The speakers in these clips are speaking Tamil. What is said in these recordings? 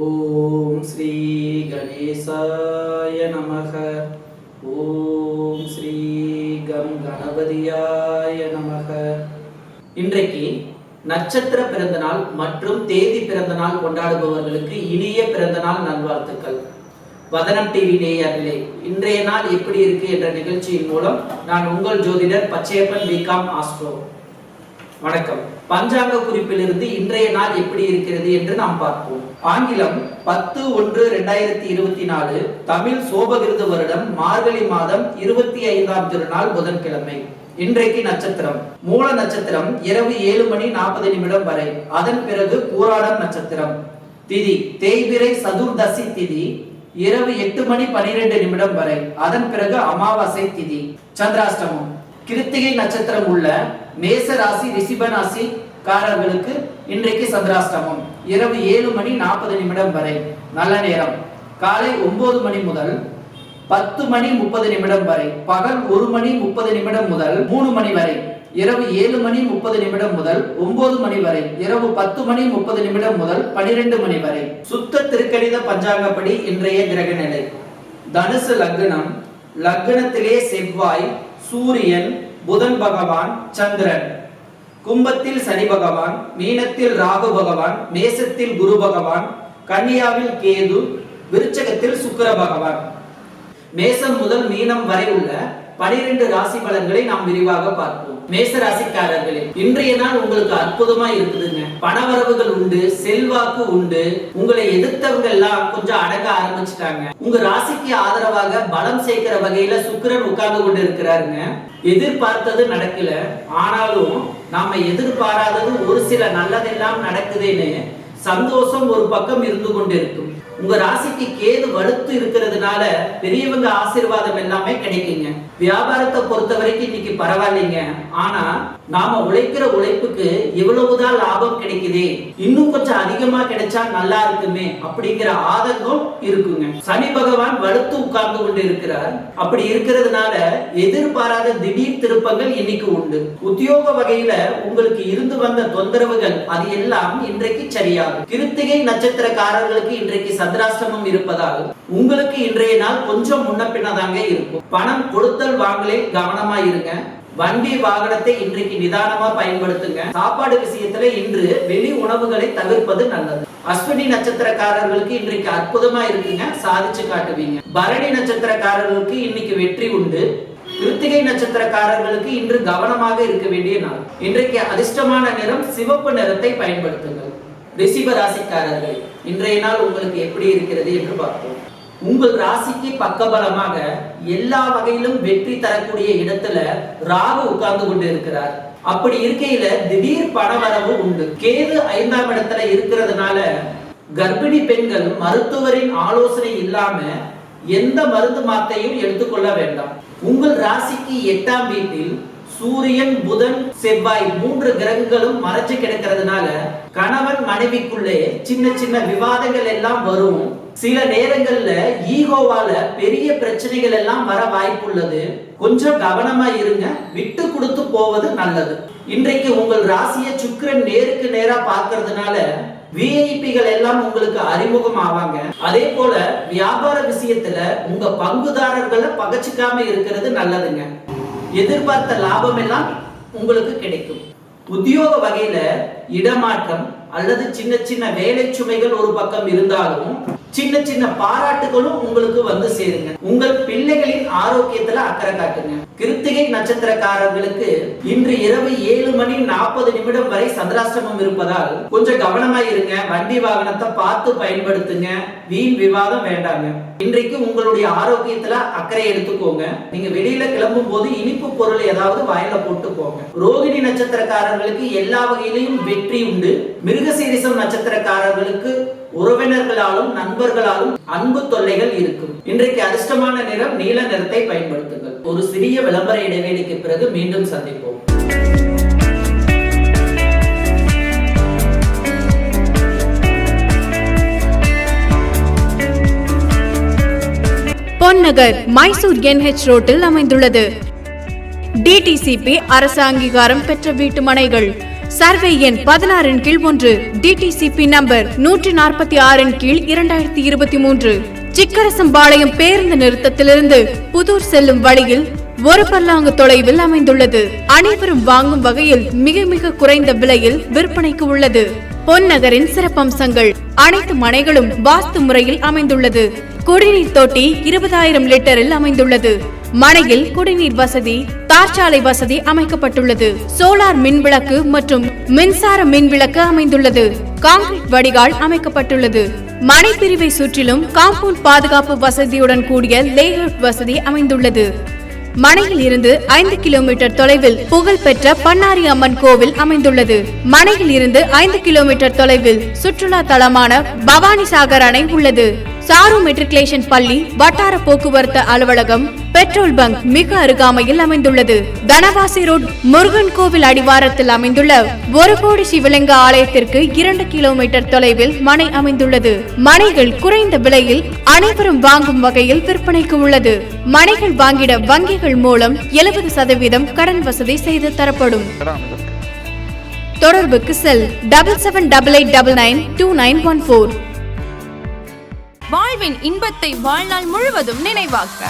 ஓம் ஸ்ரீ கணேசாய நமக. ஓம் ஸ்ரீ கம் கணபதியாய நமக. இன்றைக்கு நட்சத்திர பிறந்தநாள் மற்றும் தேதி பிறந்தநாள் கொண்டாடுபவர்களுக்கு இனிய பிறந்தநாள் நல்வாழ்த்துக்கள். வதனம் டிவி நேயர்களே இன்றைய நாள் எப்படி இருக்கு என்ற நிகழ்ச்சியின் மூலம் நான் உங்கள் ஜோதிடர் பச்சையப்பன் பிகாம் ஆஸ்ட்ரோ. வணக்கம். பஞ்சாங்க குறிப்பிலிருந்து இன்றைய நாள் எப்படி இருக்கிறது என்று நாம் பார்ப்போம். ஆங்கிலம் பத்து ஒன்று ரெண்டாயிரத்தி இருபத்தி நாலு தமிழ் சோபகிருத வருடம் மார்கழி மாதம் இருபத்தி ஐந்தாம் திருநாள் புதன்கிழமை. இன்றைக்கு நட்சத்திரம். மூல நட்சத்திரம் இரவு ஏழு மணி நாற்பது நிமிடம் வரை. அதன் பிறகு பூராடம் நட்சத்திரம். திதி தேய்பிரை சதுர்தசி திதி இரவு எட்டு மணி பனிரெண்டு நிமிடம் வரை. அதன் பிறகு அமாவாசை திதி. சந்திராஷ்டமம். கிருத்திகை நட்சத்திரம் உள்ள மேச ராசி ரிஷிப ராசி காரர்களுக்கு இன்றைக்கு சந்திராஷ்டமம். இரவு ஏழு மணி நாற்பது நிமிடம் வரை. நல்ல நேரம். காலை ஒன்பது மணி முதல் பத்து மணி முப்பது நிமிடம் வரை. பகல் ஒரு மணி முப்பது நிமிடம் முதல் மூணு மணி வரை. இரவு ஏழு மணி முப்பது நிமிடம் முதல் ஒன்பது மணி வரை. இரவு பத்து மணி முப்பது நிமிடம் முதல் பனிரெண்டு மணி வரை. சுத்த திருக்கணித பஞ்சாங்கப்படி இன்றைய கிரக நிலை தனுசு லக்னம். லக்னத்திலே செவ்வாய் சூரியன் புதன் பகவான் சந்திரன். கும்பத்தில் சனி பகவான் மீனத்தில் ராகு பகவான் மேசத்தில் குரு பகவான் கன்னியாவில் கேது விருச்சகத்தில் சுக்கிர பகவான். மேசம் முதல் மீனம் வரை உள்ள பனிரெண்டு ராசி பலன்களை நாம் விரிவாக பார்ப்போம். மேச ராசிக்காரர்களே இன்றைய நாள் உங்களுக்கு அற்புதமா இருக்குதுங்க. பணவரவுகள் உண்டு செல்வாக்கு உண்டு. உங்களை எதிர்த்தவங்க எல்லாம் கொஞ்சம் அடங்க ஆரம்பிச்சுட்டாங்க. உங்க ராசிக்கு ஆதரவாக பலம் சேர்க்கிற வகையில சுக்கிரன் உட்கார்ந்து கொண்டு இருக்கிறாருங்க எதிர்பார்த்தது நடக்கல. ஆனாலும் நாம எதிர்பாராதது ஒரு சில நல்லதெல்லாம் நடக்குதுன்னு சந்தோஷம் ஒரு பக்கம் இருந்து கொண்டிருக்கும். உங்க ராசிக்கு கேது வலுத்து இருக்கிறதுனால பெரியவங்க ஆசீர்வாதம் எல்லாமே கிடைக்குங்க. வியாபாரத்தை பொறுத்த வரைக்கும் இன்னைக்கு பரவாயில்லைங்க. ஆனா நாம உழைக்கிற உழைப்புக்கு இவ்வளவுதான் லாபம் கிடைக்குதே. இன்னும் கொஞ்சம் அதிகமா கிடைச்சா நல்லா இருக்குமே அப்படிங்கிற ஆதங்கம் இருக்குங்க. சனி பகவான் வலுத்து உட்கார்ந்து கொண்டு இருக்கிறார். அப்படி இருக்கிறதுனால எதிர்பாராத திடீர் திருப்பங்கள் இன்னைக்கு உண்டு. உத்தியோக வகையில உங்களுக்கு இருந்து வந்த தொந்தரவுகள் அது எல்லாம் இன்றைக்கு சரியாகும். கிருத்திகை நட்சத்திரக்காரர்களுக்கு இன்றைக்கு சந்திராஷ்டமம் இருப்பதால் உங்களுக்கு இன்றைய நாள் கொஞ்சம் முன்ன பின்னதாங்க இருக்கும். பணம் கொடுத்தல் வாங்கலே கவனமா இருங்க. வண்டி வாகனத்தை இன்றைக்கு நிதானமா பயன்படுத்துங்க. சாப்பாடு விஷயத்துல இன்று வெளி உணவுகளை தவிர்ப்பது நல்லது. அஸ்வினி நட்சத்திரக்காரர்களுக்கு இன்றைக்கு அற்புதமா இருக்குங்க சாதிச்சு காட்டுவீங்க. பரணி நட்சத்திரக்காரர்களுக்கு இன்னைக்கு வெற்றி உண்டு. கிருத்திகை நட்சத்திரக்காரர்களுக்கு இன்று கவனமாக இருக்க வேண்டிய நாள். இன்றைக்கு அதிர்ஷ்டமான நிறம் சிவப்பு நிறத்தை பயன்படுத்துங்கள். ரிஷிப ராசிக்காரர்கள் இன்றைய நாள் உங்களுக்கு எப்படி இருக்கிறது என்று பார்ப்போம். உங்கள் ராசிக்கு பக்கபலமாக எல்லா வகையிலும் வெற்றி தரக்கூடிய இடத்துல ராகு உட்கார்ந்து கொண்டு இருக்கிறார் அப்படி இருக்கையில திடீர் பணவரவு உண்டு. கேது ஐந்தாம் இடத்துல இருக்கிறதுனால கர்ப்பிணி பெண்கள் மருத்துவரின் ஆலோசனை இல்லாம எந்த மருந்து மாத்தையும் எடுத்துக்கொள்ள வேண்டாம். உங்கள் ராசிக்கு எட்டாம் வீட்டில் சூரியன் புதன் செவ்வாய் மூன்று கிரகங்களும் மறைச்சு கிடக்கிறதுனால கணவன் மனைவிக்குள்ளே சின்ன சின்ன விவாதங்கள் எல்லாம் வரும். சில நேரங்கள்ல ஈகோவால பெரிய பிரச்சனைகள் எல்லாம் வர வாய்ப்புள்ளது. கொஞ்சம் கவனமா இருங்க. விட்டு கொடுத்து போவது நல்லது. இன்றைக்கு உங்கள் ராசியை சுக்கிரன் நேருக்கு நேரா பார்க்கறதுனால விஐபிகள் எல்லாம் உங்களுக்கு அறிமுகம் ஆவாங்க அதே போல வியாபார விஷயத்துல உங்க பங்குதாரர்களை பகச்சிக்காம இருக்கிறது நல்லதுங்க. எதிர்பார்த்த லாபம் எல்லாம் உங்களுக்கு கிடைக்கும். உத்தியோக வகையில இடமாற்றம் அல்லது சின்ன சின்ன வேலை சுமைகள் ஒரு பக்கம் இருந்தாலும் சின்ன சின்ன பாராட்டுகளும் உங்களுக்கு வந்து சேருங்க. உங்கள் பிள்ளைகளின் ஆரோக்கியத்தை அக்கறை காட்டுங்க. கிருத்திகை நட்சத்திரக்காரர்களுக்கு இன்று இரவு ஏழு மணி நாற்பது நிமிடம் வரை சந்திராஷ்டமம் இருப்பதால் கொஞ்சம் கவனமா இருங்க. வண்டி வாகனத்தை பார்த்து பயன்படுத்துங்க. வீண் விவாதம் வேண்டாங்க. இன்றைக்கு உங்களுடைய ஆரோக்கியத்துல அக்கறை எடுத்துக்கோங்க. நீங்க வெளியில கிளம்பும் போது இனிப்பு பொருள் ஏதாவது வாயில போட்டு போங்க ரோகிணி நட்சத்திரக்காரர்களுக்கு எல்லா வகையிலையும் வெற்றி உண்டு. மிருகசீரிசம் நட்சத்திரக்காரர்களுக்கு உறவினர்களாலும் நண்பர்களாலும் அன்பு தொல்லைகள் இருக்கும். இன்றைக்கு அதிர்ஷ்டமான நிறம் நீல நிறத்தை பயன்படுத்துங்கள். ஒரு சிறிய விளம்பர இடைவேளைக்கு பிறகு மீண்டும் சந்திப்போம். பொன்னகர் மைசூர் என்ஹெச் ரோட்டில் அமைந்துள்ளது. டிடிசிபி அரசு அங்கீகாரம் பெற்ற வீட்டு மனைகள். சர்வே எண் பதினாறின் கீழ் ஒன்று டிடிசிபி நம்பர் நூற்றி நாற்பத்தி ஆறின் கீழ் இரண்டாயிரத்தி இருபத்தி மூன்று. சிக்கரசம்பாளையம் பேருந்து நிறுத்தத்திலிருந்து புதூர் செல்லும் வழியில் ஒரு பல்லாங்கு தொலைவில் அமைந்துள்ளது. அனைவரும் வாங்கும் வகையில் மிக மிக குறைந்த விலையில் விற்பனைக்கு உள்ளது. பொன்னகரின் சிறப்பம்சங்கள் அனைத்து மனைகளும் வாஸ்து முறையில் அமைந்துள்ளது. குடிநீர் தொட்டி இருபதாயிரம் லிட்டரில் அமைந்துள்ளது. மனையில் குடிநீர் வசதி தார்ச்சாலை வசதி அமைக்கப்பட்டுள்ளது. சோலார் மின் விளக்கு மற்றும் மின்சார மின் விளக்கு அமைந்துள்ளது. காங்கிரீட் வடிகால் அமைக்கப்பட்டுள்ளது. மனை பிரிவை சுற்றிலும் காம்பவுண்ட் பாதுகாப்பு வசதியுடன் கூடிய லேஅவுட் வசதி அமைந்துள்ளது. மனையில் இருந்து ஐந்து கிலோமீட்டர் தொலைவில் புகழ்பெற்ற பண்ணாரி அம்மன் கோவில் அமைந்துள்ளது. மனையில் இருந்து ஐந்து கிலோமீட்டர் தொலைவில் சுற்றுலா தலமான பவானி சாகர் அணை உள்ளது. சாரு மெட்ரிகுலேஷன் பள்ளி வட்டார போக்குவரத்து அலுவலகம் பெட்ரோல் பங்க் மிக அருகாமையில் அமைந்துள்ளது. தனவாசி ரோட் முருகன் கோவில் அடிவாரத்தில் அமைந்துள்ள ஒரு கோடி சிவலிங்க ஆலயத்திற்கு இரண்டு கிலோமீட்டர் தொலைவில் மனை அமைந்துள்ளது. மனைகள் குறைந்த விலையில் அனைவரும் வாங்கும் வகையில் விற்பனைக்கு உள்ளது. மனைகள் வாங்கிட வங்கிகள் மூலம் எழுபது சதவீதம் கடன் வசதி செய்து தரப்படும். தொடர்புக்கு cell double seven double eight double nine two nine one four வாழ்வின் இன்பத்தை வாழ்நாள் முழுவதும் நினைவாக்க.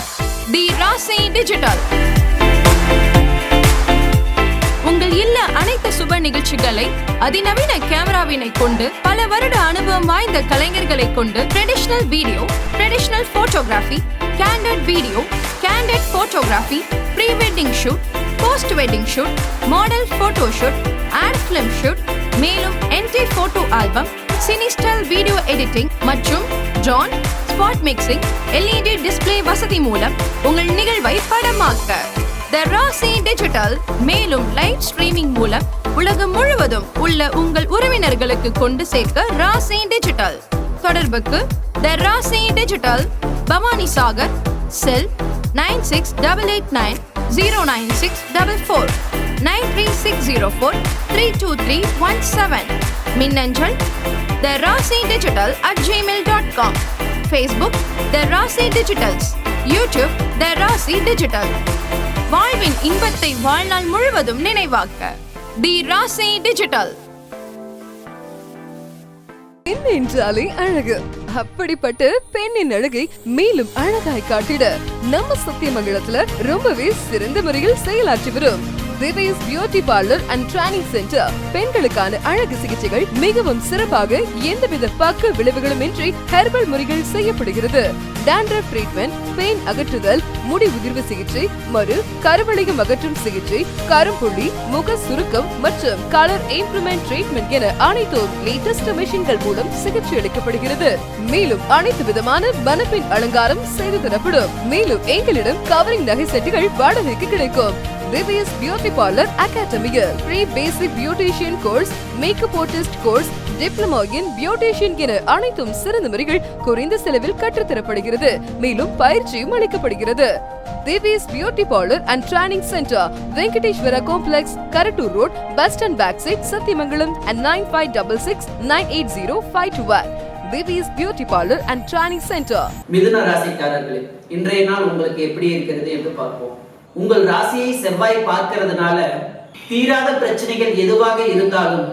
தி ராசி டிஜிட்டல் உங்கள் இல்ல அனைத்து சுப நிகழ்ச்சிகளை அதிநவீன கேமராவினை கொண்டு பல வருட அனுபவம் வாய்ந்த கலைஞர்களை கொண்டு traditional video traditional photography candid video candid photography pre wedding shoot post wedding shoot model photo shoot ad film shoot மேலும் என்டி போட்டோ ஆல்பம் சினிஸ்டல் வீடியோ எடிட்டிங் மற்றும் ஜான் ஸ்பாட் மிக்சிங் எல்இடி டிஸ்ப்ளே வசதி மூலம் உங்கள் நிகழ்வை படமாக்க. த ராசி டிஜிட்டல் மேலும் லைவ் ஸ்ட்ரீமிங் மூலம் உலகம் முழுவதும் உள்ள உங்கள் உறவினர்களுக்கு கொண்டு சேர்க்க ராசி டிஜிட்டல் தொடர்புக்கு the Rasi digital Bhavani Sagar cell nine six double eight nine zero nine six double four nine three six zero four three two three one seven மின்னஞ்சல் the Rasi digital at Gmail dot com Facebook the Rasi digitals YouTube த ராசி டிஜிட்டல் வாழ்வின் இன்பத்தை வாழ்நாள் முழுவதும் நினைவாக்க. தி ராசி டிஜிட்டல் பெண் என்றாலே அழகு. அப்படிப்பட்ட பெண்ணின் அழகை மேலும் அழகாய் காட்டிட நம்ம சத்தியமங்கலத்துல ரொம்பவே சிறந்த முறையில் செயலாற்றி வரும். Devis beauty parlour and training centre. பெண்களுக்கான அழகு சிகிச்சைகள் மிகவும் சிறப்பாக எந்தவித பக்க விளைவுகளும் இன்றி ஹெர்பல் முறைகள் செய்யப்படுகிறது. டாண்ட்ரஃப் ட்ரீட்மெண்ட் பெயின் அகற்றுதல் முடி உதிர்வு சிகிச்சை மறு கருவளையம் அகற்றும் சிகிச்சை கரும்புள்ளி முக சுருக்கம் மற்றும் கலர் இம்ப்ரூவ்மெண்ட் ட்ரீட்மெண்ட் என அனைத்தும் லேட்டஸ்ட் மிஷின்கள் மூலம் சிகிச்சை அளிக்கப்படுகிறது. மேலும் அனைத்து விதமான மனப்பின் அலங்காரம் செய்து தரப்படும். மேலும் எங்களிடம் கவரிங் நகை செட்டுகள் வாடகைக்கு கிடைக்கும். திவ்யஸ் பியூட்டி பார்லர் அகாடமியில் free basic beautician course makeup artist course diploma in beautician என அனைத்தும் சிறந்த முறைகள் குறைந்த செலவில் கற்றுத்தரப்படுகிறது. மேலும் பயிற்சியும் அளிக்கப்படுகிறது. Devis beauty parlour and training centre Venkateshwara complex Karattur road bus stand back side Sathyamangalam and nine five double six nine eight zero five two one Devis beauty parlour and training centre மிதுன ராசிக்காரர்களே இன்றைய நாள் உங்களுக்கு எப்படி இருக்கிறது என்று பார்ப்போம். உங்கள் ராசியை செவ்வாய் பார்க்கிறதுனால தீராத பிரச்சனைகள் எதுவாக இருந்தாலும்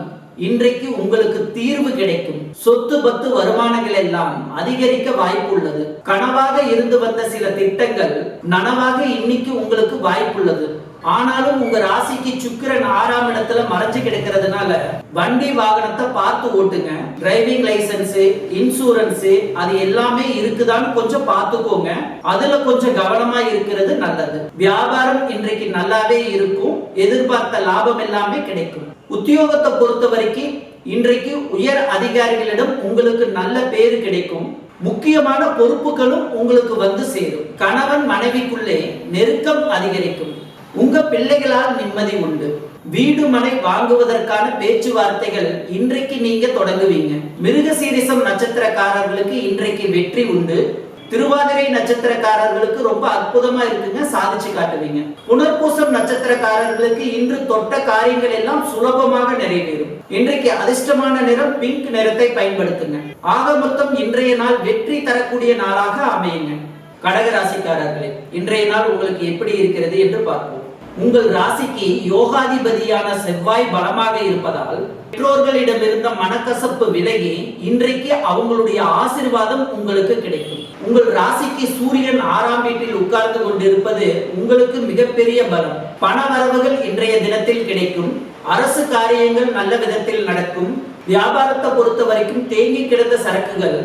இன்றைக்கு உங்களுக்கு தீர்வு கிடைக்கும். சொத்து பத்து வருமானங்கள் எல்லாம் அதிகரிக்க வாய்ப்புள்ளது. கனவாக இருந்து வந்த சில திட்டங்கள் நனவாக இன்னைக்கு உங்களுக்கு வாய்ப்புள்ளது. ஆனாலும் உங்க ராசிக்கு சுக்கிரன் ஆறாம் இடத்துல மறைஞ்சு கிடக்கிறதுனால வண்டி வாகனத்தை பார்த்து ஓட்டுங்க. டிரைவிங் லைசன்ஸ் இன்சூரன்ஸ் அது எல்லாமே இருக்குதான்னு கொஞ்சம் பார்த்துக்கோங்க. அதுல கொஞ்சம் கவனமா இருக்கிறது நல்லது. வியாபாரம் இன்றைக்கு நல்லாவே இருக்கும். எதிர்பார்த்த லாபம் எல்லாமே கிடைக்கும். உத்தியோகத்தை பொறுத்த வரைக்கும் இன்றைக்கு உயர் அதிகாரிகளிடம் உங்களுக்கு நல்ல பேரு கிடைக்கும். முக்கியமான பொறுப்புகளும் உங்களுக்கு வந்து சேரும். கணவன் மனைவிக்குள்ளே நெருக்கம் அதிகரிக்கும். உங்க பிள்ளைகளால் நிம்மதி உண்டு. வீடு மனை வாங்குவதற்கான பேச்சுவார்த்தைகள் இன்றைக்கு நீங்க தொடங்குவீங்க. மிருகசீரிசம் நட்சத்திரக்காரர்களுக்கு இன்றைக்கு வெற்றி உண்டு. திருவாதிரை நட்சத்திரக்காரர்களுக்கு ரொம்ப அற்புதமா இருக்குங்க சாதிச்சு காட்டுவீங்க. புனர்பூசம் நட்சத்திரக்காரர்களுக்கு இன்று தொட்ட காரியங்கள் எல்லாம் சுலபமாக நிறைவேறும். இன்றைக்கு அதிர்ஷ்டமான நிறம் பிங்க் நிறத்தை பயன்படுத்துங்க. ஆக மொத்தம் இன்றைய நாள் வெற்றி தரக்கூடிய நாளாக அமையுங்க. கடகராசிக்காரர்களே இன்றைய நாள் உங்களுக்கு எப்படி இருக்கிறது என்று பார்ப்போம். உங்கள் ராசிக்கு யோகாதிபதியான செவ்வாய் பலமாக இருப்பதால் பெற்றோர்களிடம் இருந்த மனக்கசப்பு விலகி இன்றைக்கு அவங்களுடைய ஆசிர்வாதம் உங்களுக்கு கிடைக்கும். உங்கள் ராசிக்கு சூரியன் ஆறாம் வீட்டில் உட்கார்ந்து கொண்டிருப்பது உங்களுக்கு மிகப்பெரிய பலம். பண வரவுகள் இன்றைய தினத்தில் கிடைக்கும். அரசு காரியங்கள் நல்ல விதத்தில் நடக்கும். வியாபாரத்தை பொறுத்த வரைக்கும் தேங்கி கிடந்த சரக்குகள்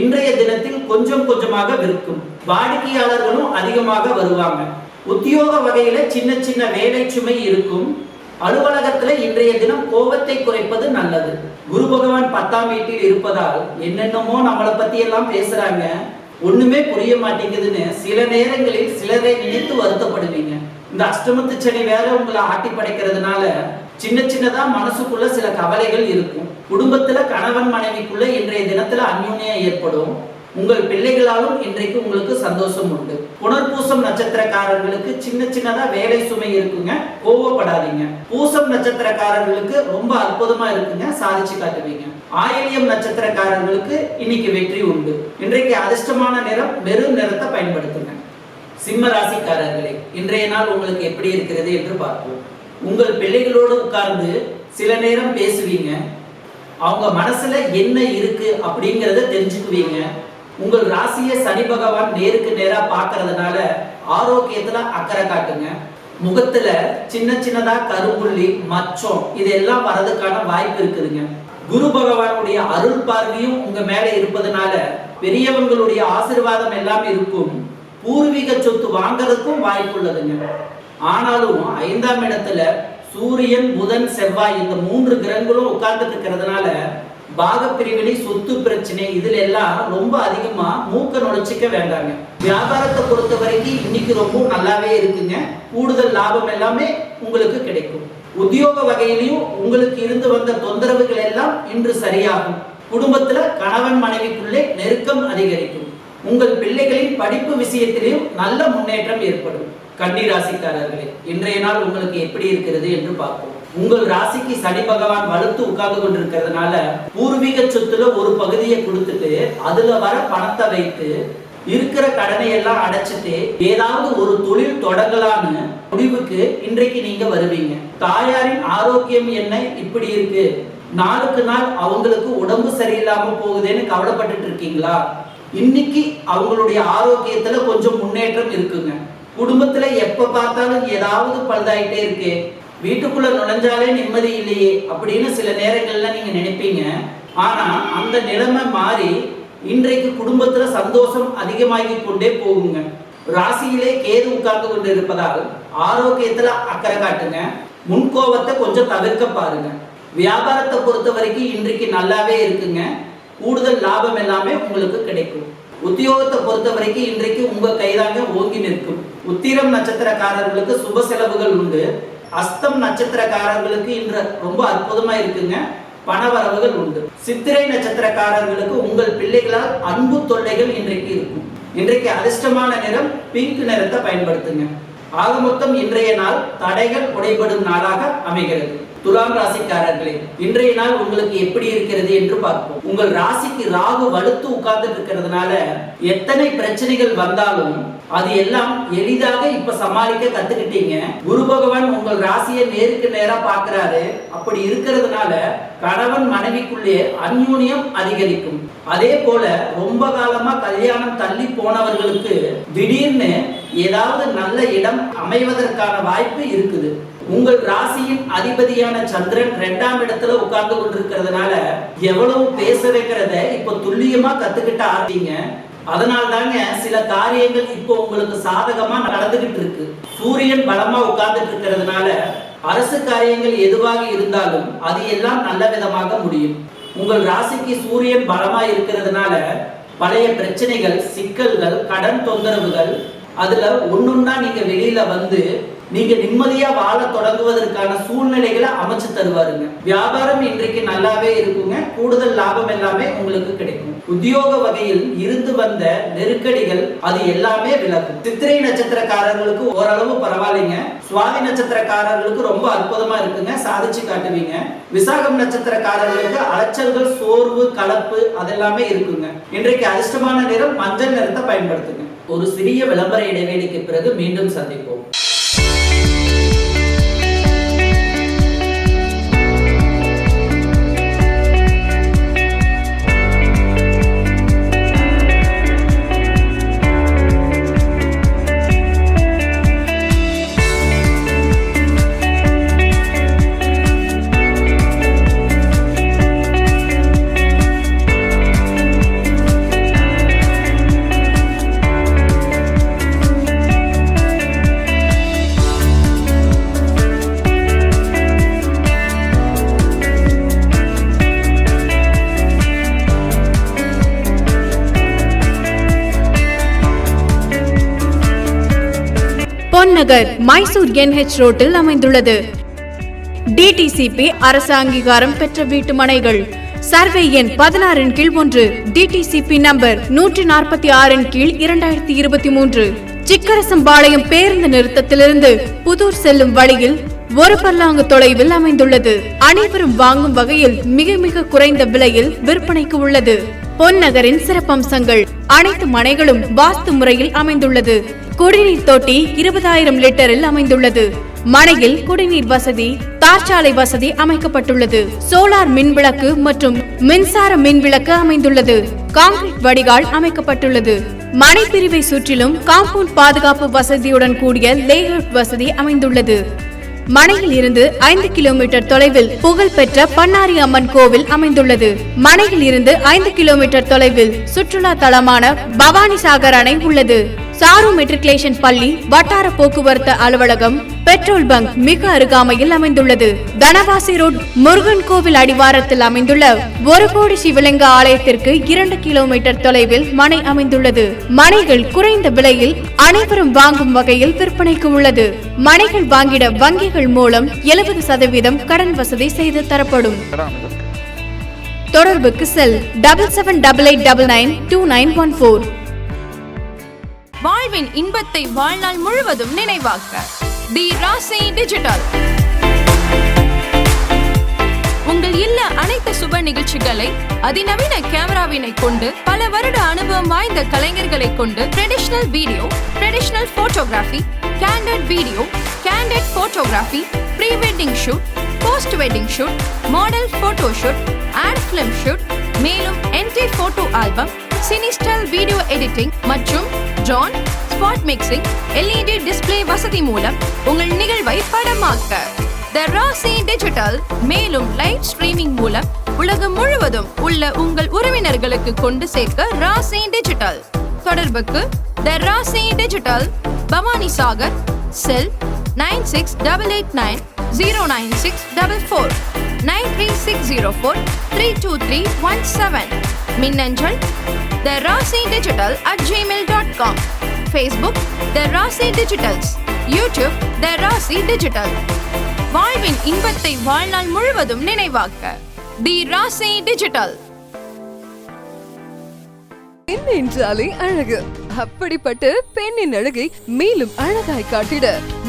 இன்றைய தினத்தில் கொஞ்சம் கொஞ்சமாக விற்கும். வாடிக்கையாளர்களும் அதிகமாக வருவாங்க. உத்தியோக வகையில சின்ன சின்ன வேலை சுமை இருக்கும். அலுவலகத்துல இன்றைய தினம் கோபத்தை குறைப்பது நல்லது. குரு பகவான் பத்தாம் வீட்டில் இருப்பதால் என்னென்னமோ நம்மளை பத்தி எல்லாம் பேசுறாங்க. ஒண்ணுமே புரிய மாட்டேங்குதுன்னு சில நேரங்களில் சிலரை நினைத்து வருத்தப்படுவீங்க. இந்த அஷ்டமத்து சனி வேற உங்களை ஆட்டி படைக்கிறதுனால சின்ன சின்னதா மனசுக்குள்ள சில கவலைகள் இருக்கும். குடும்பத்துல கணவன் மனைவிக்குள்ள இன்றைய தினத்துல அந்யோன்யம் ஏற்படும். உங்கள் பிள்ளைகளாலும் இன்றைக்கு உங்களுக்கு சந்தோஷம் உண்டு. புனர்பூசம் நட்சத்திரக்காரர்களுக்கு சின்ன சின்னதா வேலை சுமை இருக்குங்க. கோவப்படாதீங்க. பூசம் நட்சத்திரக்காரர்களுக்கு ரொம்ப அற்புதமா இருக்குங்க. சாதிச்சு காட்டுவீங்க. ஆயிலியம் நட்சத்திரக்காரர்களுக்கு இன்னைக்கு வெற்றி உண்டு. இன்றைக்கு அதிர்ஷ்டமான நிறம் வெறும் நிறத்தை பயன்படுத்துங்க. சிம்ம ராசிக்காரர்களே இன்றைய நாள் உங்களுக்கு எப்படி இருக்கிறது என்று பார்ப்போம். உங்கள் பிள்ளைகளோடு உட்கார்ந்து சில நேரம் பேசுவீங்க. அவங்க மனசுல என்ன இருக்கு அப்படிங்கறத தெரிஞ்சுக்குவீங்க. உங்கள் ராசியை சனி பகவான் நேருக்கு நேரா பார்க்கறதுனால ஆரோக்கியத்துல அக்கறை காட்டுங்க. முகத்துல சின்ன சின்னதா கரும்புள்ளி மச்சம் இதெல்லாம் வரதுக்கான வாய்ப்பு இருக்குதுங்க. குரு பகவானுடைய அருள் பார்வையும் உங்க மேல இருப்பதனால பெரியவங்களுடைய ஆசீர்வாதம் எல்லாம் இருக்கும். பூர்வீக சொத்து வாங்குறதுக்கும் வாய்ப்பு உள்ளதுங்க. ஆனாலும் ஐந்தாம் இடத்துல சூரியன் புதன் செவ்வாய் இந்த மூன்று கிரகங்களும் உட்கார்ந்துட்டு இருக்கிறதுனால பாகப்பிரிவினை சொத்து பிரச்சனை இதுல எல்லாம் ரொம்ப அதிகமா மூக்க நுழைச்சிக்க வேண்டாங்க. வியாபாரத்தை பொறுத்த வரைக்கும் இன்னைக்கு ரொம்ப நல்லாவே இருக்குங்க. கூடுதல் லாபம் எல்லாமே உங்களுக்கு கிடைக்கும். உத்தியோக வகையிலையும் உங்களுக்கு இருந்து வந்த தொந்தரவுகள் எல்லாம் இன்று சரியாகும். குடும்பத்துல கணவன் மனைவிக்குள்ளே நெருக்கம் அதிகரிக்கும். உங்கள் பிள்ளைகளின் படிப்பு விஷயத்திலையும் நல்ல முன்னேற்றம் ஏற்படும். கன்னி ராசிக்காரர்களே இன்றைய நாள் உங்களுக்கு எப்படி இருக்கிறது என்று பார்ப்போம். உங்கள் ராசிக்கு சனி பகவான் வலுத்து உட்கார்ந்து கொண்டிருக்கிறதுனால பூர்வீக சொத்துல ஒரு பகுதியை கொடுத்துட்டு அதுல வர பணத்தை வைத்து இருக்கிற கடனை எல்லாம் அடைச்சிட்டு ஏதாவது ஒரு தொழில் தொடங்கலான்னு முடிவுக்கு இன்றைக்கு நீங்க வருவீங்க. தாயாரின் ஆரோக்கியம் என்ன? இப்படி இருக்கு. நாளுக்கு நாள் அவங்களுக்கு உடம்பு சரியில்லாம போகுதுன்னு கவலைப்பட்டுட்டு இருக்கீங்களா? இன்னைக்கு அவங்களுடைய ஆரோக்கியத்துல கொஞ்சம் முன்னேற்றம் இருக்குங்க. குடும்பத்துல எப்ப பார்த்தாலும் ஏதாவது பழுதாயிட்டே இருக்கு. வீட்டுக்குள்ள நுழைஞ்சாலே நிம்மதி இல்லையே அப்படின்னு சில நேரங்கள்ல நீங்க நினைப்பீங்க. ஆனா அந்த நிலைமை மாறி இன்றைக்கு குடும்பத்துல சந்தோஷம் அதிகமாகி கொண்டே போகுங்க. ராசியிலே கேது உட்கார்ந்து கொண்டு இருப்பதால் ஆரோக்கியத்துல அக்கறை காட்டுங்க. முன்கோபத்தை கொஞ்சம் தவிர்க்க பாருங்க. வியாபாரத்தை பொறுத்த வரைக்கும் இன்றைக்கு நல்லாவே இருக்குங்க. கூடுதல் லாபம் எல்லாமே உங்களுக்கு கிடைக்கும். உத்தியோகத்தை பொறுத்த வரைக்கும் இன்றைக்கு உங்க கைதாங்க ஓங்கி நிற்கும். உத்திரம் நட்சத்திரக்காரர்களுக்கு சுப செலவுகள் உண்டு. அஸ்தம் நட்சத்திரக்காரர்களுக்கு இன்று ரொம்ப அற்புதமா இருக்குங்க. பணவரவுகள் உண்டு. சித்திரை நட்சத்திரக்காரர்களுக்கு உங்கள் பிள்ளைகளால் அன்பு தொல்லைகள் இன்றைக்கு இருக்கும். இன்றைக்கு அதிர்ஷ்டமான நிறம் பிங்க் நிறத்தை பயன்படுத்துங்க. ஆக மொத்தம் இன்றைய நாள் தடைகள் உடைபடும் நாளாக அமைகிறது. துலாம் ராசிக்காரர்களே இன்றைய நாள் உங்களுக்கு எப்படி இருக்கிறது என்று பார்ப்போம். உங்கள் ராசிக்கு ராகு வலுத்து உட்கார்ந்து இருக்கிறதுனால எத்தனை பிரச்சனைகள் வந்தாலும் அது எல்லாம் எளிதாக இப்ப சமாளிக்க கத்துக்கிட்டீங்க. குரு பகவான் உங்கள் ராசியை நேருக்கு நேரா பாக்குறாரு அப்படி இருக்கிறதுனால கணவன் மனைவிக்குள்ளே அந்யூன்யம் அதிகரிக்கும். அதே போல ரொம்ப காலமா கல்யாணம் தள்ளி போனவர்களுக்கு திடீர்னு ஏதாவது நல்ல இடம் அமைவதற்கான வாய்ப்பு இருக்குது. உங்கள் ராசியின் அதிபதியான சந்திரன் இரண்டாம் இடத்துல உட்கார்ந்து கொண்டிருக்கிறதுனால எவ்வளவு பேசுறங்கிறத இப்ப துல்லியமா கத்துக்கிட்ட ஆரம்பிங்க அதனால தாங்க சில காரியங்கள் இப்போ உங்களுக்கு சாதகமா நடந்துகிட்டு இருக்கு. சூரியன் பலமா உட்கார்ந்துட்டு இருக்கிறதுனால அரசு காரியங்கள் எதுவாக இருந்தாலும் அது எல்லாம் நல்ல விதமாக முடியும். உங்கள் ராசிக்கு சூரியன் பலமா இருக்கிறதுனால பழைய பிரச்சனைகள் சிக்கல்கள் கடன் தொந்தரவுகள் அதுல ஒன்னொன்னா நீங்க வெளியில வந்து நீங்க நிம்மதியா வாழ தொடங்குவதற்கான சூழ்நிலைகளை அமைச்சு தருவாருங்க. வியாபாரம் இன்றைக்கு நல்லாவே இருக்குங்க. கூடுதல் லாபம் எல்லாமே உங்களுக்கு கிடைக்கும். உத்தியோக வகையில் இருந்து வந்த நெருக்கடிகள் அது எல்லாமே விலகும். சித்திரை நட்சத்திரக்காரர்களுக்கு ஓரளவு பரவாயில்லைங்க. சுவாதி நட்சத்திரக்காரர்களுக்கு ரொம்ப அற்புதமா இருக்குங்க. சாதிச்சு காட்டுவீங்க. விசாகம் நட்சத்திரக்காரர்களுக்கு அலைச்சல்கள் சோர்வு கலப்பு அதெல்லாமே இருக்குங்க. இன்றைக்கு அதிர்ஷ்டமான நிறம் மஞ்சள் நிறத்தை பயன்படுத்துங்க. ஒரு சிறிய விளம்பர இடைவேளைக்கு பிறகு மீண்டும் சந்திப்போம். பொன்னகர் மைசூர் என்ஹெச் ரோட்டில் அமைந்துள்ளது. டிடிசிபி அரசு அங்கீகாரம் பெற்ற வீட்டு மனைகள். சர்வே எண் பதினாறின் கீழ் ஒன்று டிடிசிபி நம்பர் நூற்றி நாற்பத்தி ஆறின் கீழ் இரண்டாயிரத்தி இருபத்தி மூன்று. சிக்கரசம்பாளையம் பேருந்து நிறுத்தத்திலிருந்து புதூர் செல்லும் வழியில் ஒரு பல்லாங்கு தொலைவில் அமைந்துள்ளது. அனைவரும் வாங்கும் வகையில் மிக மிக குறைந்த விலையில் விற்பனைக்கு உள்ளது. பொன்னகரின் சிறப்பம்சங்கள். அனைத்து மனைகளும் வாஸ்து முறையில் அமைந்துள்ளது. குடிநீர் தொட்டி இருபதாயிரம் லிட்டரில் அமைந்துள்ளது. மனையில் குடிநீர் வசதி தார்ச்சாலை வசதி அமைக்கப்பட்டுள்ளது. சோலார் மின் விளக்கு மற்றும் மின்சார மின் விளக்கு அமைந்துள்ளது. காங்கிரீட் வடிகால் அமைக்கப்பட்டுள்ளது. மனை பிரிவை சுற்றிலும் காம்பவுண்ட் பாதுகாப்பு வசதியுடன் கூடிய லேஅவுட் வசதி அமைந்துள்ளது. மனையில் இருந்து ஐந்து கிலோமீட்டர் தொலைவில் புகழ்பெற்ற பண்ணாரி அம்மன் கோவில் அமைந்துள்ளது. மனையில் இருந்து ஐந்து கிலோமீட்டர் தொலைவில் சுற்றுலா தலமான பவானி சாகர் அணை உள்ளது. சாரு மெட்ரிகுலேஷன் பள்ளி வட்டார போக்குவரத்து அலுவலகம் பெட்ரோல் பங்க் மிக அருகாமையில் அமைந்துள்ளது. தனவாசி ரோட் முருகன் கோவில் அடிவாரத்தில் அமைந்துள்ள ஒரு கோடி சிவலிங்க ஆலயத்திற்கு இரண்டு கிலோமீட்டர் தொலைவில் மனை அமைந்துள்ளது. மனைகள் குறைந்த விலையில் அனைவரும் வாங்கும் வகையில் விற்பனைக்கு உள்ளது. மனைகள் வாங்கிட வங்கிகள் மூலம் எழுபது சதவீதம் கடன் வசதி செய்து தரப்படும். தொடர்புக்கு cell double seven double eight double nine two nine one four வாழ்வின் இன்பத்தை வாழ்நாள் முழுவதும் நினைவாக்க. தி ராசி டிஜிட்டல். உங்கள் இல்ல அனைத்து சுப நிகழ்ச்சிகளை அதிநவீன கேமராவினை கொண்டு பல வருட அனுபவம் வாய்ந்த கலைஞர்களை கொண்டு traditional video traditional photography candid video candid photography pre wedding shoot post wedding shoot model photo shoot ad film shoot மேலும் என்டி போட்டோ ஆல்பம் சினிஸ்டல் வீடியோ எடிட்டிங் மற்றும் ஜான் ஸ்பாட் மிக்சிங் எல்இடி டிஸ்ப்ளே வசதி மூலம் உங்கள் நிகழ்வை படமாக்க. த ராசி டிஜிட்டல் மேலும் லைவ் ஸ்ட்ரீமிங் மூலம் உலகம் முழுவதும் உள்ள உங்கள் உறவினர்களுக்கு கொண்டு சேர்க்க ராசி டிஜிட்டல் தொடர்புக்கு the Rasi digital Bhavani Sagar cell nine six double eight nine zero nine six double four nine three six zero four three two three one seven. மின்னஞ்சல் the Rasi digital at Gmail dot com Facebook the Rasi digitals. YouTube த ராசி டிஜிட்டல். வாழ்வின் இன்பத்தை வாழ்நாள் முழுவதும் நினைவாக்க தி ராசி டிஜிட்டல். பெண் என்றாலே அழகு. அப்படிப்பட்ட பெண்ணின் அழகை மேலும் அழகாய் காட்டிட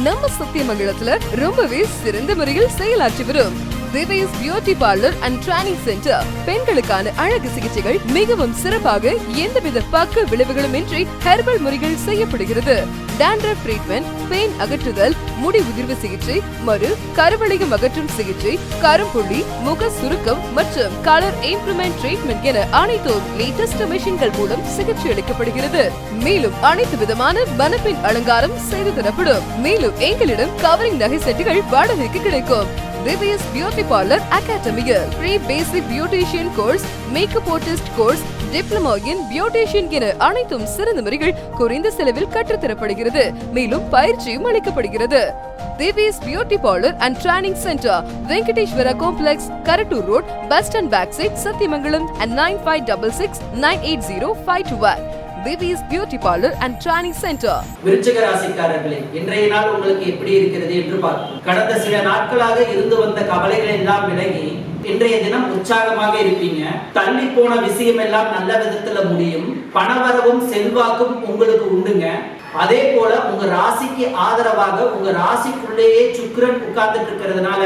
நம்ம சத்தியமங்கலத்துல ரொம்பவே சிறந்த முறையில் செயலாற்றி வரும். Devis beauty parlour and training centre பெண்களுக்கான அழகு சிகிச்சைகள் மிகவும் சிறப்பாக எந்தவித பக்க விளைவுகளும் இன்றி ஹெர்பல் முறைகள் செய்யப்படுகிறது. டேண்டர் ட்ரீட்மெண்ட் பெயின் அகற்றுதல் முடி உதிர்வு சிகிச்சை மறு கருவளையம் அகற்றும் சிகிச்சை கரும்புள்ளி முக சுருக்கம் மற்றும் கலர் இம்ப்ரூவ்மெண்ட் ட்ரீட்மெண்ட் என அனைத்து லேட்டஸ்ட் மிஷின்கள் மூலம் சிகிச்சை அளிக்கப்படுகிறது. மேலும் அனைத்து விதமான மனப்பின் அலங்காரம் செய்து தரப்படும். மேலும் எங்களிடம் கவரிங் நகை செட்டுகள் வாடகைக்கு கிடைக்கும். திவ்யஸ் பியூட்டி பார்லர் அகாடமியில் free basic beautician course makeup artist course diploma in beautician என அனைத்தும் சிறந்த முறைகள் குறைந்த செலவில் கற்றுத்தரப்படுகிறது. மேலும் பயிற்சியும் அளிக்கப்படுகிறது. Devis beauty parlour and training centre Venkateshwara complex Karattur road bus stand back side Sathyamangalam and nine five double six nine eight zero five two one Devis beauty parlour and training centre விருச்சிக ராசிக்காரர்களே இன்றைய நாள் உங்களுக்கு எப்படி இருக்கிறது என்று பார்ப்போம். கடந்த சில நாட்களாக இருந்து வந்த கவலைகள் எல்லாம் விலகி இன்றைய தினம் உற்சாகமாக இருப்பீங்க. தள்ளி போன விஷயம் எல்லாம் நல்ல விதத்துல முடியும். பணவரவும் செல்வாக்கும் உங்களுக்கு உண்டுங்க. அதே போல உங்க ராசிக்கு ஆதரவாக உங்க ராசிக்குள்ளேயே சுக்கிரன் உட்கார்ந்துட்டு இருக்கிறதுனால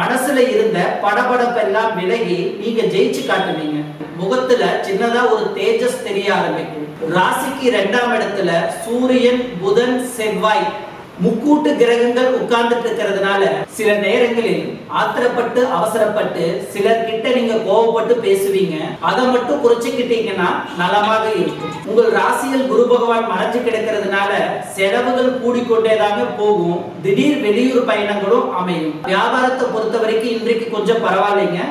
மனசுல இருந்த படபடப்பெல்லாம் விலகி நீங்க ஜெயிச்சு காட்டுவீங்க. முகத்துல சின்னதா ஒரு தேஜஸ் தெரிய ஆரம்பிக்கும். ராசிக்கு இரண்டாம் இடத்துல சூரியன் புதன் செவ்வாய் முக்கூட்டு கிரகங்கள் உட்கார்ந்துட்டு இருக்கிறதுனால சில நேரங்களில் ஆத்திரப்பட்டு அவசரப்பட்டு சிலர் கிட்ட நீங்க கோவப்பட்டு பேசுவீங்க. அதை மட்டும் குறைச்சிக்கிட்டீங்கன்னா நலமாக இருக்கும். உங்கள் ராசியில் குரு பகவான் மறைஞ்சு கிடக்கிறதுனால செலவுகள் கூடிக்கொண்டேதாங்க போகும். திடீர் வெளியூர் பயணங்களும் அமையும். வியாபாரத்தை பொறுத்த வரைக்கும் இன்றைக்கு கொஞ்சம் பரவாயில்லைங்க.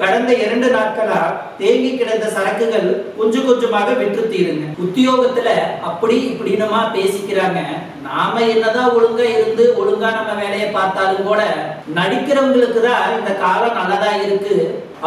கடந்த இரண்டு நாட்களா தேங்கி கிடந்த சரக்குகள் கொஞ்சம் கொஞ்சமாக விற்று தீருங்க உத்தியோகத்துல அப்படி இப்படின்னுமா பேசிக்கிறாங்க. நாம என்னதான் ஒழுங்கா இருந்து ஒழுங்கா நம்ம வேலையை பார்த்தாலும் கூட நடிக்கிறவங்களுக்கு தான் இந்த காலம் நல்லதா இருக்கு.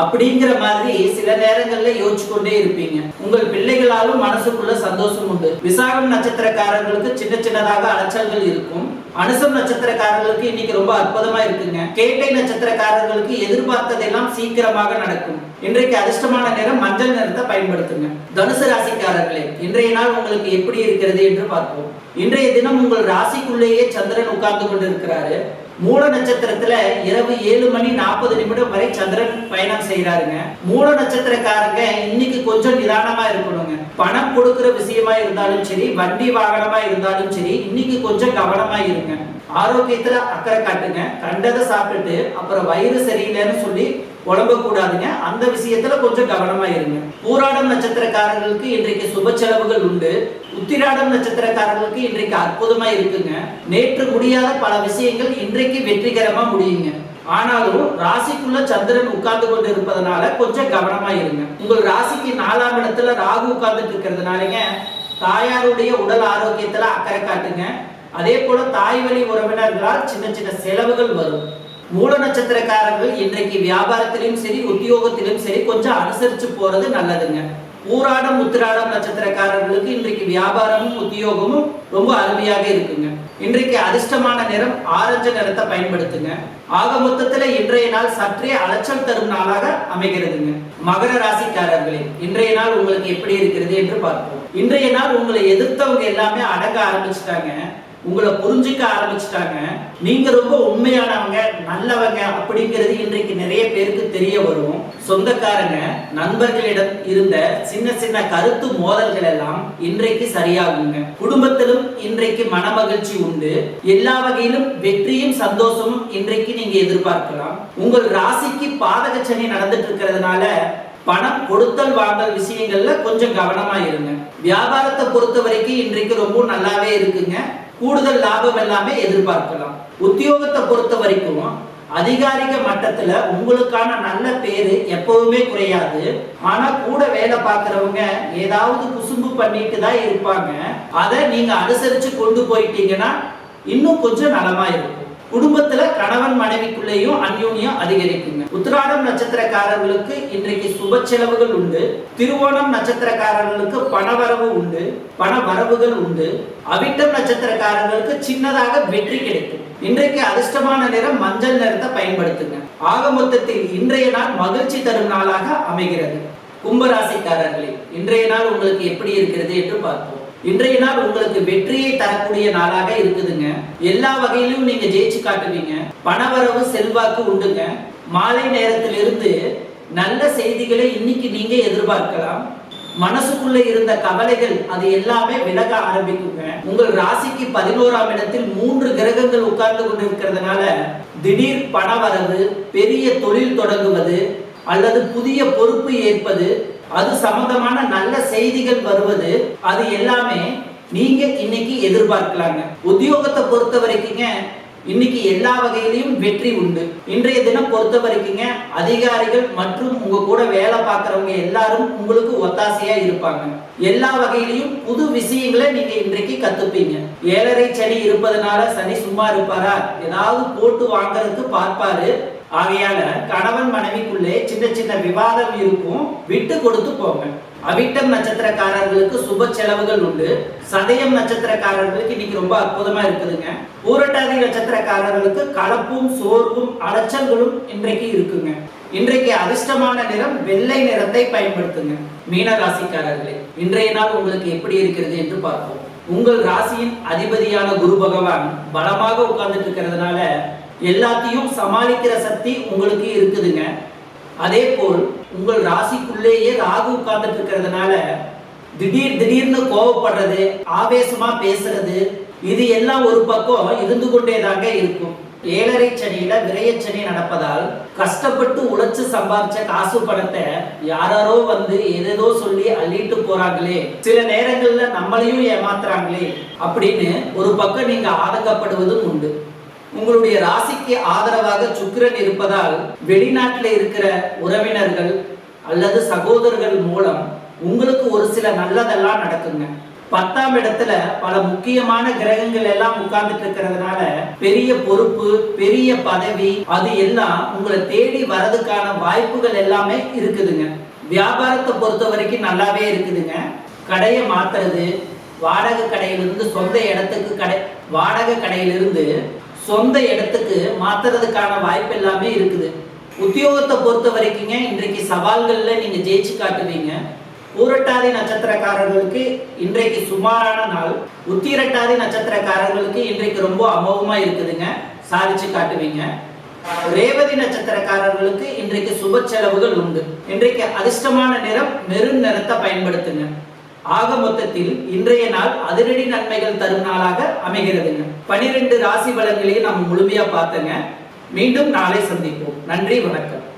அப்படிங்கிற மாதிரி சில நேரங்கள்ல யோசிச்சு கொண்டே இருப்பீங்க. உங்கள் பிள்ளைகளாலும் மனசுக்குள்ள சந்தோஷம் உண்டு. விசாகம் நட்சத்திரக்காரர்களுக்கு சின்ன சின்னதாக அலைச்சல்கள் இருக்கும். அனுசம் நட்சத்திரக்காரர்களுக்கு இன்னைக்கு ரொம்ப அற்புதமா இருக்குங்க. கேட்டை நட்சத்திரக்காரர்களுக்கு எதிர்பார்த்ததெல்லாம் சீக்கிரமாக நடக்கும். இன்றைக்கு அதிர்ஷ்டமான நேரம் மஞ்சள் நிறத்தை பயன்படுத்துங்க. தனுசு ராசிக்காரர்களே இன்றைய நாள் உங்களுக்கு எப்படி இருக்கிறது என்று பார்ப்போம். இன்றைய தினம் உங்கள் ராசிக்குள்ளேயே சந்திரன் உட்கார்ந்து கொண்டிருக்கிறாரு. மூல நட்சத்திரத்துல இரவு ஏழு மணி நாற்பது நிமிடம் வரை சந்திரன் பயணம் செய்யறாருங்க மூல நட்சத்திரக்காரங்க இன்னைக்கு கொஞ்சம் நிதானமா இருக்கணுங்க. பணம் கொடுக்கிற விஷயமா இருந்தாலும் சரி வண்டி வாகனமா இருந்தாலும் சரி இன்னைக்கு கொஞ்சம் கவனமா இருங்க. ஆரோக்கியத்துல அக்கறை காட்டுங்க. கண்டதை சாப்பிட்டுட்டு அப்புறம் வயிறு சரியில்லைன்னு சொல்லி உடம்ப கூடாதுங்க. அந்த விஷயத்துல கொஞ்சம் கவனமா இருங்க. பூராடம் நட்சத்திரக்காரர்களுக்கு இன்றைக்கு சுப செலவுகள் உண்டு. உத்திராடம் நட்சத்திரக்காரர்களுக்கு இன்றைக்கு அற்புதமா இருக்குங்க. நேற்று முடியாத பல விஷயங்கள் இன்றைக்கு வெற்றிகரமா முடியுங்க. ஆனாலும் ராசிக்குள்ள சந்திரன் உட்கார்ந்து கொண்டு இருப்பதனால கொஞ்சம் கவனமா இருங்க. உங்கள் ராசிக்கு நாலாம் இடத்துல ராகு உட்கார்ந்துட்டு இருக்கிறதுனாலங்க தாயாருடைய உடல் ஆரோக்கியத்துல அக்கறை காட்டுங்க. அதே போல தாய் வழி உறவினர்களால் சின்ன சின்ன செலவுகள் வரும். மூல நட்சத்திரக்காரர்கள் இன்றைக்கு வியாபாரத்திலும் சரி உத்தியோகத்திலும் சரி கொஞ்சம் அனுசரிச்சு போறது நல்லதுங்க. ஊராடம் உத்திராடம் நட்சத்திரக்காரர்களுக்கு இன்றைக்கு வியாபாரமும் உத்தியோகமும் ரொம்ப அருமையாக இருக்குங்க. இன்றைக்கு அதிர்ஷ்டமான நிறம் ஆரஞ்சு நிறத்தை பயன்படுத்துங்க. ஆக மொத்தத்துல இன்றைய நாள் சற்றே அலைச்சல் தரும் நாளாக அமைகிறதுங்க. மகர ராசிக்காரர்களே இன்றைய நாள் உங்களுக்கு எப்படி இருக்கிறது என்று பார்ப்போம். இன்றைய நாள் உங்களை எதிர்த்தவங்க எல்லாமே அடங்க ஆரம்பிச்சிட்டாங்க. உங்களை புரிஞ்சுக்க ஆரம்பிச்சிட்டாங்க. நீங்க ரொம்ப உண்மையானவங்க நல்லவங்க அப்படிங்கிறது இன்றைக்கு நிறைய பேருக்கு தெரிய வரும். சொந்தக்காரங்க நண்பர்களிடம் இருந்த சின்ன சின்ன கருத்து மோதல்கள் எல்லாம் இன்றைக்கு சரியாகுங்க. குடும்பத்திலும் இன்றைக்கு மனமகிழ்ச்சி உண்டு. எல்லா வகையிலும் வெற்றியும் சந்தோஷமும் இன்றைக்கு நீங்க எதிர்பார்க்கலாம். உங்கள் ராசிக்கு பாதக சனி நடந்துட்டு இருக்கிறதுனால பணம் கொடுத்தல் வாங்கல் விஷயங்கள்ல கொஞ்சம் கவனமா இருங்க. வியாபாரத்தை பொறுத்த வரைக்கும் இன்றைக்கு ரொம்ப நல்லாவே இருக்குங்க. கூடுதல் லாபம் எல்லாமே எதிர்பார்க்கலாம். உத்தியோகத்தை பொறுத்த வரைக்கும் அதிகாரிக மட்டத்துல உங்களுக்கான நல்ல பேரு எப்பவுமே குறையாது. ஆனா கூட வேலை பார்க்கறவங்க ஏதாவது குசும்பு பண்ணிட்டு தான் இருப்பாங்க. அதை நீங்க அனுசரிச்சு கொண்டு போயிட்டீங்கன்னா இன்னும் கொஞ்சம் நலமா இருக்கும். குடும்பத்துல கணவன் மனைவிக்குள்ளேயும் அந்யோன்யம் அதிகரிக்குங்க. உத்திராடம் நட்சத்திரக்காரர்களுக்கு இன்றைக்கு சுப செலவுகள் உண்டு. திருவோணம் நட்சத்திரக்காரர்களுக்கு பணவரவு உண்டு. பண வரவுகள் உண்டு. அவிட்டம் நட்சத்திரக்காரர்களுக்கு சின்னதாக வெற்றி கிடைக்கும். இன்றைக்கு அதிர்ஷ்டமான நிறம் மஞ்சள் நிறத்தை பயன்படுத்துங்க. ஆக மொத்தத்தில் இன்றைய நாள் மகிழ்ச்சி தரும் நாளாக அமைகிறது. கும்பராசிக்காரர்களே இன்றைய நாள் உங்களுக்கு எப்படி இருக்கிறது என்று பார்ப்போம். இன்றைய நாள் உங்களுக்கு வெற்றியை தரக்கூடிய நாளாக இருக்குதுங்க. எல்லா வகையிலும் நீங்க ஜெயிச்சு காட்டுவீங்க. பணவரவு செல்வாக்கு உண்டுங்க. மாலை நேரத்திலிருந்து நல்ல செய்திகளை இன்னைக்கு நீங்க எதிர்பார்க்கலாம். மனசுக்குள்ள இருந்த கவலைகள் அது எல்லாமே விலக ஆரம்பிக்குங்க. உங்கள் ராசிக்கு பதினோராம் இடத்தில் மூன்று கிரகங்கள் உட்கார்ந்து கொண்டிருக்கிறதுனால திடீர் பணவரவு பெரிய தொழில் தொடங்குவது அல்லது புதிய பொறுப்பு ஏற்பது அது சம்பந்தமான நல்ல செய்திகள் வருவது அது எல்லாமே நீங்க இன்னைக்கு எதிர்பார்க்கலாங்க. உத்தியோகத்தை பொறுத்த வரைக்குங்க இன்னைக்கு எல்லா வகையிலையும் வெற்றி உண்டு. இன்றைய தினம் பொறுத்த வரைக்குங்க அதிகாரிகள் மற்றும் உங்க கூட வேலை பார்க்கறவங்க எல்லாரும் உங்களுக்கு ஒத்தாசையா இருப்பாங்க. எல்லா வகையிலையும் புது விஷயங்களை நீங்க இன்றைக்கு கத்துப்பீங்க. ஏழரை சனி இருப்பதனால சனி சும்மா இருப்பாரா? ஏதாவது போட்டு வாங்குறதுக்கு பார்ப்பாரு. ஆகையால கணவன் மனைவிக்குள்ளே சின்ன சின்ன விவாதம் இருக்கும். விட்டு கொடுத்து போங்க. அவிட்டம் நட்சத்திரக்காரர்களுக்கு சுப செலவுகள் உண்டு. சதயம் நட்சத்திரக்காரர்களுக்கு இன்னைக்கு ரொம்ப அற்புதமா இருக்குதுங்க. பூரட்டாதி நட்சத்திரக்காரர்களுக்கு கலப்பும் சோர்வும் அலைச்சல்களும் இன்றைக்கு இருக்குங்க. இன்றைக்கு அதிர்ஷ்டமான நிறம் வெள்ளை நிறத்தை பயன்படுத்துங்க. மீன ராசிக்காரர்களே இன்றைய நாள் உங்களுக்கு எப்படி இருக்கிறது என்று பார்ப்போம். உங்கள் ராசியின் அதிபதியான குரு பகவான் பலமாக உட்கார்ந்துட்டு இருக்கிறதுனால எல்லாத்தையும் சமாளிக்கிற சக்தி உங்களுக்கு இருக்குதுங்க. அதே போல் உங்கள் ராசிக்குள்ளேயே ராகு உட்கார்ந்துட்டு இருக்கிறதுனால திடீர் திடீர்னு கோவப்படுறது ஆவேசமா பேசுறது இது எல்லாம் ஒரு பக்கம் இருந்து கொண்டேதாங்க இருக்கும். ஏழரை சனியில விரையச்சனி நடப்பதால் கஷ்டப்பட்டு உழைச்சு சம்பாதிச்ச காசு பணத்தை யாராரோ வந்து ஏதேதோ சொல்லி அள்ளிட்டு போறாங்களே. சில நேரங்கள்ல நம்மளையும் ஏமாத்துறாங்களே. அப்படின்னு ஒரு பக்கம் நீங்க ஆதங்கப்படுவதும் உண்டு. உங்களுடைய ராசிக்கு ஆதரவாக சுக்கிரன் இருப்பதால் வெளிநாட்டில் இருக்கிற உறவினர்கள் அல்லது சகோதரர்கள் மூலம் உங்களுக்கு ஒரு சில நல்லதெல்லாம் நடக்குங்க. பத்தாம் இடத்துல பல முக்கியமான கிரகங்கள் எல்லாம் உட்கார்ந்துட்டு இருக்கிறதுனால பெரிய பொறுப்பு பெரிய பதவி அது எல்லாம் உங்களை தேடி வரதுக்கான வாய்ப்புகள் எல்லாமே இருக்குதுங்க. வியாபாரத்தை பொறுத்த வரைக்கும் நல்லாவே இருக்குதுங்க. கடையை மாத்துறது வாடகை கடையிலிருந்து சொந்த இடத்துக்கு கடை வாடகை கடையிலிருந்து சொந்த இடத்துக்கு மாத்துறதுக்கான வாய்ப்பு எல்லாமே இருக்குது. உத்தியோகத்தை பொறுத்த வரைக்குங்க இன்றைக்கு சவால்களில் நீங்கள் ஜெயிச்சு காட்டுவீங்க. பூரட்டாதி நட்சத்திரக்காரர்களுக்கு இன்றைக்கு சுமாரான நாள். உத்திரட்டாதி நட்சத்திரக்காரர்களுக்கு இன்றைக்கு ரொம்ப அமோகமா இருக்குதுங்க. சாதிச்சு காட்டுவீங்க. ரேவதி நட்சத்திரக்காரர்களுக்கு இன்றைக்கு சுப செலவுகள் உண்டு. இன்றைக்கு அதிர்ஷ்டமான நிறம் மெருண் நிறத்தை பயன்படுத்துங்க. ஆக மொத்தத்தில் இன்றைய நாள் அதிரடி நன்மைகள் தரும் நாளாக அமைகிறதுங்க. பனிரெண்டு ராசி பலன்களையும் நம்ம முழுமையா பார்த்தங்க. மீண்டும் நாளை சந்திப்போம். நன்றி வணக்கம்.